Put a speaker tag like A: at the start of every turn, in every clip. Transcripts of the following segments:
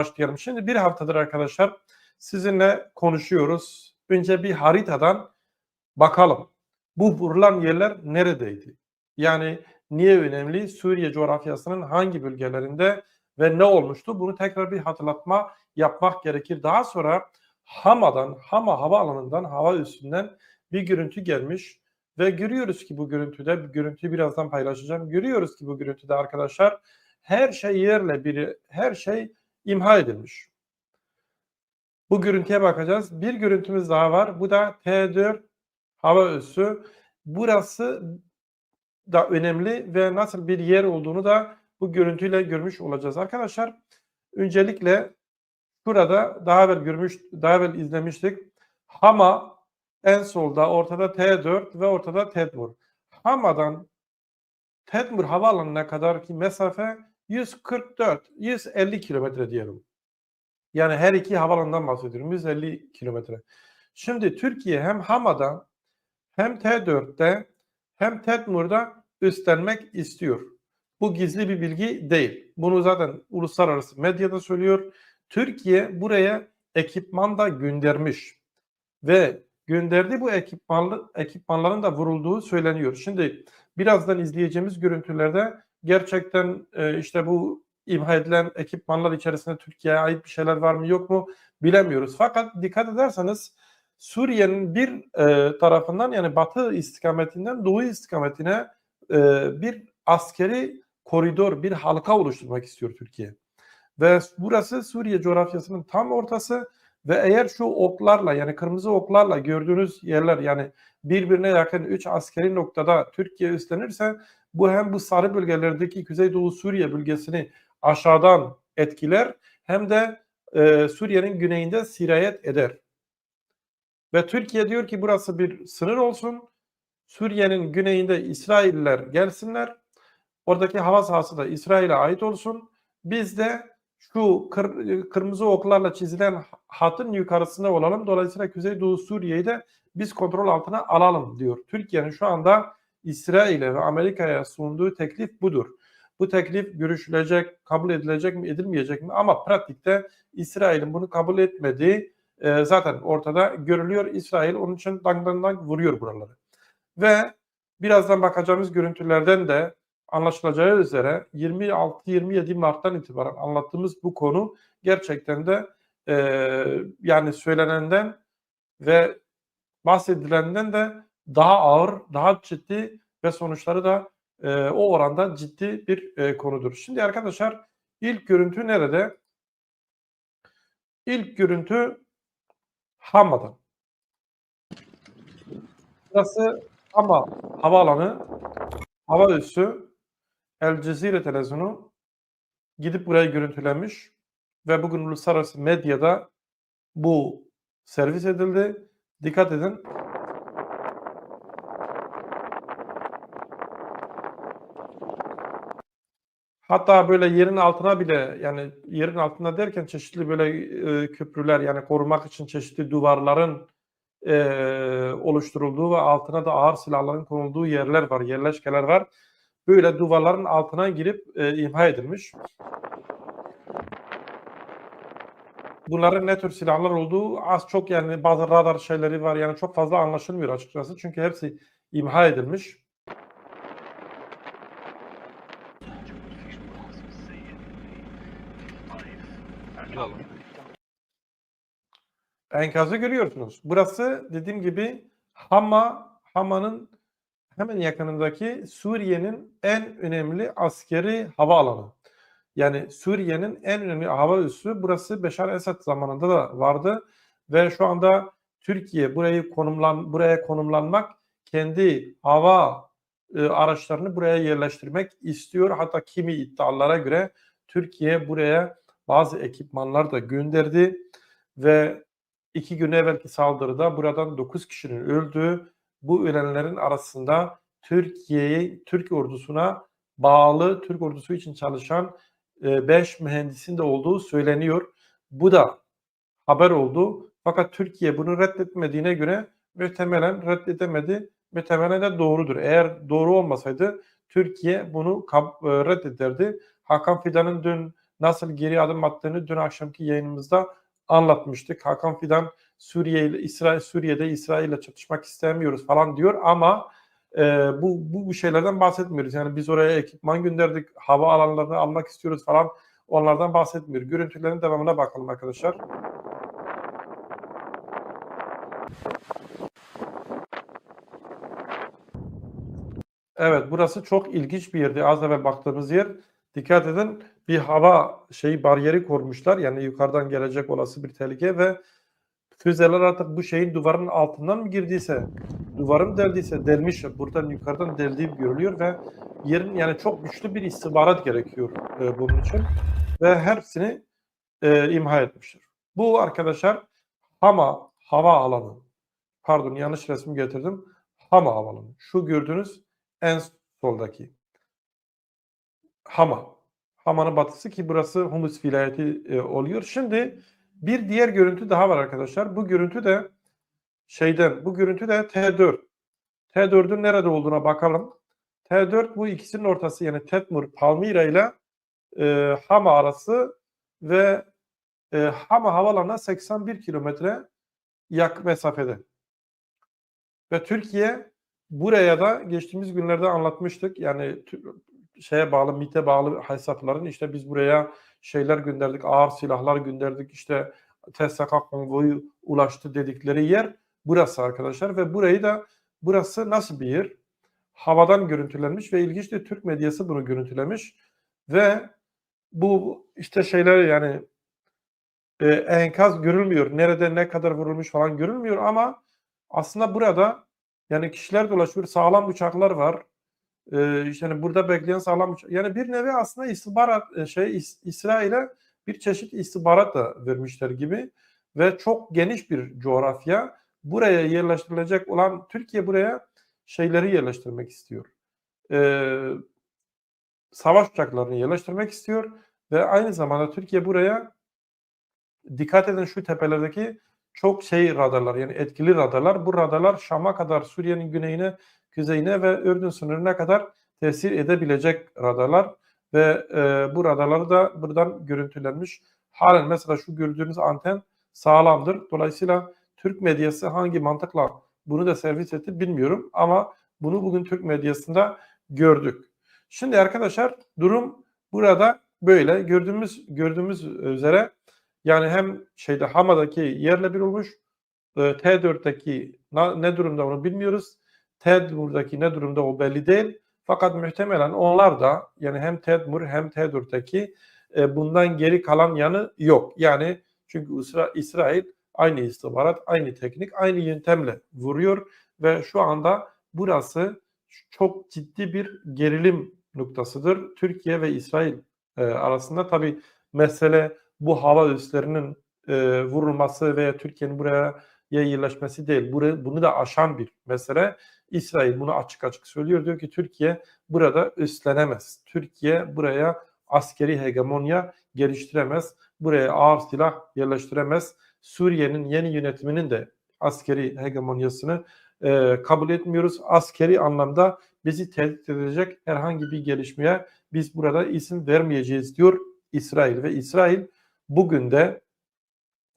A: başlayalım. Şimdi bir haftadır arkadaşlar sizinle konuşuyoruz. Önce bir haritadan bakalım. Bu vurulan yerler neredeydi? Yani niye önemli? Suriye coğrafyasının hangi bölgelerinde ve ne olmuştu? Bunu tekrar bir hatırlatma yapmak gerekir. Daha sonra Hama'dan, Hama havaalanından, hava üstünden bir görüntü gelmiş ve görüyoruz ki bu görüntüde, bu görüntüyü birazdan paylaşacağım. Görüyoruz ki bu görüntüde arkadaşlar her şey yerle biri, her şey imha edilmiş. Bu görüntüye bakacağız. Bir görüntümüz daha var. Bu da T4 hava üssü. Burası da önemli ve nasıl bir yer olduğunu da bu görüntüyle görmüş olacağız. Arkadaşlar öncelikle burada daha evvel görmüş, daha evvel izlemiştik. Hama en solda, ortada T4 ve ortada Tedmur. Hama'dan Tedmur havaalanına kadar ki mesafe 144, 150 kilometre diyelim. Yani her iki havaalanından bahsediyorum. 150 kilometre. Şimdi Türkiye hem Hama'da hem T4'te hem Tedmur'da üstlenmek istiyor. Bu gizli bir bilgi değil. Bunu zaten uluslararası medyada söylüyor. Türkiye buraya ekipman da göndermiş ve gönderdiği bu ekipmanlı, ekipmanların da vurulduğu söyleniyor. Şimdi birazdan izleyeceğimiz görüntülerde gerçekten e, işte bu imha edilen ekipmanlar içerisinde Türkiye'ye ait bir şeyler var mı yok mu bilemiyoruz. Fakat dikkat ederseniz Suriye'nin bir e, tarafından yani batı istikametinden doğu istikametine e, bir askeri koridor, bir halka oluşturmak istiyor Türkiye. Ve burası Suriye coğrafyasının tam ortası ve eğer şu oklarla yani kırmızı oklarla gördüğünüz yerler yani birbirine yakın 3 askeri noktada Türkiye üstlenirse bu hem bu sarı bölgelerdeki Kuzeydoğu Suriye bölgesini aşağıdan etkiler hem de e, Suriye'nin güneyinde sirayet eder. Ve Türkiye diyor ki burası bir sınır olsun. Suriye'nin güneyinde İsrailler gelsinler. Oradaki hava sahası da İsrail'e ait olsun. Biz de şu kır, kırmızı oklarla çizilen hatın yukarısında olalım. Dolayısıyla Kuzeydoğu Suriye'yi de biz kontrol altına alalım diyor. Türkiye'nin şu anda İsrail'e ve Amerika'ya sunduğu teklif budur. Bu teklif görüşülecek, kabul edilecek mi, edilmeyecek mi? Ama pratikte İsrail'in bunu kabul etmediği e, zaten ortada görülüyor. İsrail onun için dang dang dang vuruyor buraları. Ve birazdan bakacağımız görüntülerden de anlaşılacağı üzere 26-27 Mart'tan itibaren anlattığımız bu konu gerçekten de e, yani söylenenden ve bahsedilenden de daha ağır, daha ciddi ve sonuçları da e, o oranda ciddi bir e, konudur. Şimdi arkadaşlar ilk görüntü nerede? İlk görüntü Hama'dan. Burası Hama havaalanı, hava üssü El Cezire televizyonu gidip buraya görüntülenmiş ve bugün uluslararası medyada bu servis edildi. Dikkat edin. Hatta böyle yerin altına bile yani yerin altında derken çeşitli böyle e, köprüler yani korumak için çeşitli duvarların e, oluşturulduğu ve altına da ağır silahların konulduğu yerler var, yerleşkeler var. Böyle duvarların altına girip e, imha edilmiş. Bunların ne tür silahlar olduğu az çok yani bazı radar şeyleri var yani çok fazla anlaşılmıyor açıkçası çünkü hepsi imha edilmiş. Enkazı görüyorsunuz. Burası dediğim gibi Hama, Hama'nın hemen yakınındaki Suriye'nin en önemli askeri havaalanı. Yani Suriye'nin en önemli hava üssü burası Beşar Esad zamanında da vardı ve şu anda Türkiye burayı konumlan buraya konumlanmak kendi hava e, araçlarını buraya yerleştirmek istiyor. Hatta kimi iddialara göre Türkiye buraya bazı ekipmanlar da gönderdi ve iki gün evvelki saldırıda buradan 9 kişinin öldüğü bu ölenlerin arasında Türkiye'yi Türk ordusuna bağlı Türk ordusu için çalışan 5 e, mühendisin de olduğu söyleniyor. Bu da haber oldu. Fakat Türkiye bunu reddetmediğine göre muhtemelen reddedemedi. Muhtemelen de doğrudur. Eğer doğru olmasaydı Türkiye bunu e, reddederdi. Hakan Fidan'ın dün nasıl geri adım attığını dün akşamki yayınımızda anlatmıştık. Hakan Fidan Suriye ile İsrail Suriye'de İsrail ile çatışmak istemiyoruz falan diyor ama e, bu, bu bu şeylerden bahsetmiyoruz. Yani biz oraya ekipman gönderdik, hava alanlarını almak istiyoruz falan. Onlardan bahsetmiyor. Görüntülerin devamına bakalım arkadaşlar. Evet, burası çok ilginç bir yerdi. Az evvel baktığımız yer. Dikkat edin, bir hava şeyi bariyeri kurmuşlar. Yani yukarıdan gelecek olası bir tehlike ve füzeler artık bu şeyin duvarın altından mı girdiyse, duvarın deldiyse delmiş. Buradan yukarıdan deldiği görülüyor ve yerin yani çok güçlü bir istihbarat gerekiyor e, bunun için ve hepsini e, imha etmişler. Bu arkadaşlar Hama hava alanı. Pardon yanlış resmi getirdim. Hama havalanı. Şu gördüğünüz en soldaki. Hama. Hama'nın batısı ki burası Humus vilayeti e, oluyor. Şimdi bir diğer görüntü daha var arkadaşlar. Bu görüntü de şeyden, bu görüntü de T4. T4'ün nerede olduğuna bakalım. T4 bu ikisinin ortası yani Tetmur, Palmyra ile e, Hama arası ve e, Hama havalanına 81 kilometre yak mesafede. Ve Türkiye buraya da geçtiğimiz günlerde anlatmıştık. Yani şeye bağlı, MİT'e bağlı hesapların işte biz buraya şeyler gönderdik, ağır silahlar gönderdik, işte TSK konvoyu ulaştı dedikleri yer burası arkadaşlar ve burayı da burası nasıl bir yer? Havadan görüntülenmiş ve ilginç de Türk medyası bunu görüntülemiş ve bu işte şeyler yani e, enkaz görülmüyor. Nerede ne kadar vurulmuş falan görülmüyor ama aslında burada yani kişiler dolaşıyor, sağlam uçaklar var. Ee, hani burada bekleyen sağlam. Yani bir nevi aslında istihbarat e, şey İs- İsrail'e bir çeşit istihbarat da vermişler gibi ve çok geniş bir coğrafya. Buraya yerleştirilecek olan Türkiye buraya şeyleri yerleştirmek istiyor. Ee, savaş uçaklarını yerleştirmek istiyor ve aynı zamanda Türkiye buraya dikkat edin şu tepelerdeki çok şey radarlar yani etkili radarlar. Bu radarlar Şam'a kadar Suriye'nin güneyine, kuzeyine ve Ürdün sınırına kadar tesir edebilecek radarlar ve e, bu radarları da buradan görüntülenmiş. Halen mesela şu gördüğünüz anten sağlamdır. Dolayısıyla Türk medyası hangi mantıkla bunu da servis etti bilmiyorum ama bunu bugün Türk medyasında gördük. Şimdi arkadaşlar durum burada böyle gördüğümüz gördüğümüz üzere yani hem şeyde Hama'daki yerle bir olmuş. E, T4'teki ne durumda onu bilmiyoruz. Tedmur'daki ne durumda o belli değil. Fakat muhtemelen onlar da yani hem Tedmur hem T4'teki e, bundan geri kalan yanı yok. Yani çünkü İsra İsrail aynı istihbarat, aynı teknik, aynı yöntemle vuruyor ve şu anda burası çok ciddi bir gerilim noktasıdır. Türkiye ve İsrail e, arasında tabi mesele bu hava üslerinin e, vurulması veya Türkiye'nin buraya yerleşmesi değil. Bunu da aşan bir mesele. İsrail bunu açık açık söylüyor. Diyor ki Türkiye burada üstlenemez. Türkiye buraya askeri hegemonya geliştiremez. Buraya ağır silah yerleştiremez. Suriye'nin yeni yönetiminin de askeri hegemonyasını e, kabul etmiyoruz. Askeri anlamda bizi tehdit edecek herhangi bir gelişmeye biz burada isim vermeyeceğiz diyor İsrail ve İsrail bugün de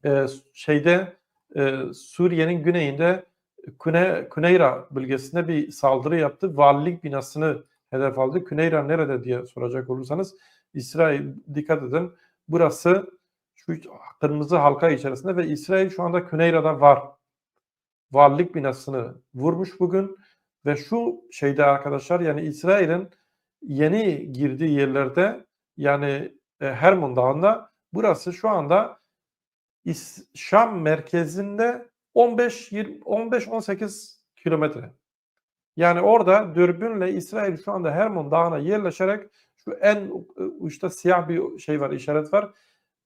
A: e, şeyde e, Suriye'nin güneyinde Küne, Küneyra bölgesinde bir saldırı yaptı. Valilik binasını hedef aldı. Küneyra nerede diye soracak olursanız İsrail dikkat edin. Burası şu kırmızı halka içerisinde ve İsrail şu anda Küneyra'da var. Valilik binasını vurmuş bugün ve şu şeyde arkadaşlar yani İsrail'in yeni girdiği yerlerde yani e, Hermon Dağı'nda burası şu anda Şam merkezinde 15 15 18 kilometre. Yani orada dürbünle İsrail şu anda Hermon Dağı'na yerleşerek şu en uçta siyah bir şey var, işaret var.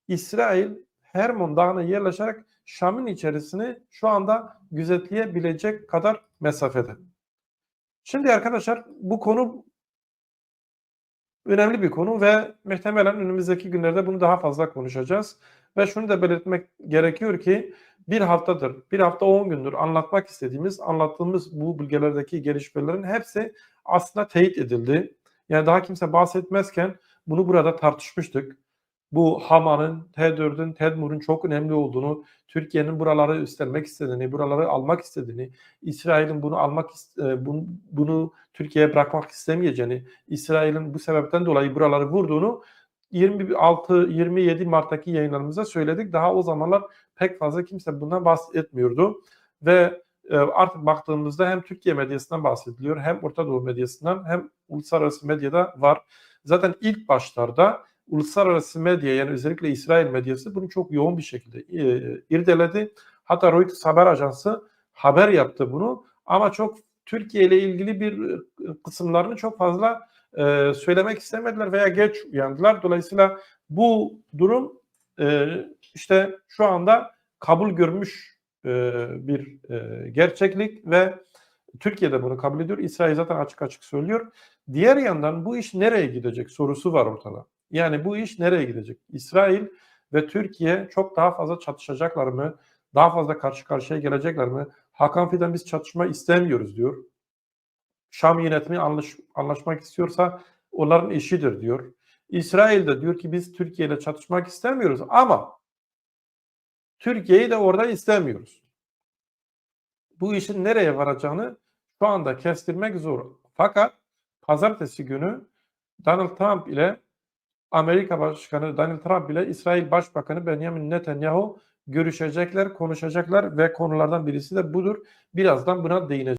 A: İsrail Hermon Dağı'na yerleşerek Şam'ın içerisini şu anda gözetleyebilecek kadar mesafede. Şimdi arkadaşlar bu konu önemli bir konu ve muhtemelen önümüzdeki günlerde bunu daha fazla konuşacağız. Ve şunu da belirtmek gerekiyor ki bir haftadır, bir hafta 10 gündür anlatmak istediğimiz, anlattığımız bu bölgelerdeki gelişmelerin hepsi aslında teyit edildi. Yani daha kimse bahsetmezken bunu burada tartışmıştık. Bu Hama'nın, T4'ün, Tedmur'un çok önemli olduğunu, Türkiye'nin buraları üstlenmek istediğini, buraları almak istediğini, İsrail'in bunu almak e, bunu, bunu Türkiye'ye bırakmak istemeyeceğini, İsrail'in bu sebepten dolayı buraları vurduğunu 26-27 Mart'taki yayınlarımızda söyledik. Daha o zamanlar pek fazla kimse bundan bahsetmiyordu ve e, artık baktığımızda hem Türkiye medyasından bahsediliyor, hem Orta Doğu medyasından, hem uluslararası medyada var. Zaten ilk başlarda uluslararası medya yani özellikle İsrail medyası bunu çok yoğun bir şekilde e, irdeledi. Hatta Reuters haber ajansı haber yaptı bunu ama çok Türkiye ile ilgili bir e, kısımlarını çok fazla e, söylemek istemediler veya geç uyandılar. Dolayısıyla bu durum işte şu anda kabul görmüş bir gerçeklik ve Türkiye de bunu kabul ediyor. İsrail zaten açık açık söylüyor. Diğer yandan bu iş nereye gidecek sorusu var ortada. Yani bu iş nereye gidecek? İsrail ve Türkiye çok daha fazla çatışacaklar mı? Daha fazla karşı karşıya gelecekler mi? Hakan Fidan biz çatışma istemiyoruz diyor. Şam yönetimi anlaş, anlaşmak istiyorsa onların işidir diyor. İsrail de diyor ki biz Türkiye ile çatışmak istemiyoruz ama Türkiye'yi de orada istemiyoruz. Bu işin nereye varacağını şu anda kestirmek zor. Fakat pazartesi günü Donald Trump ile Amerika Başkanı Donald Trump ile İsrail Başbakanı Benjamin Netanyahu görüşecekler, konuşacaklar ve konulardan birisi de budur. Birazdan buna değineceğiz.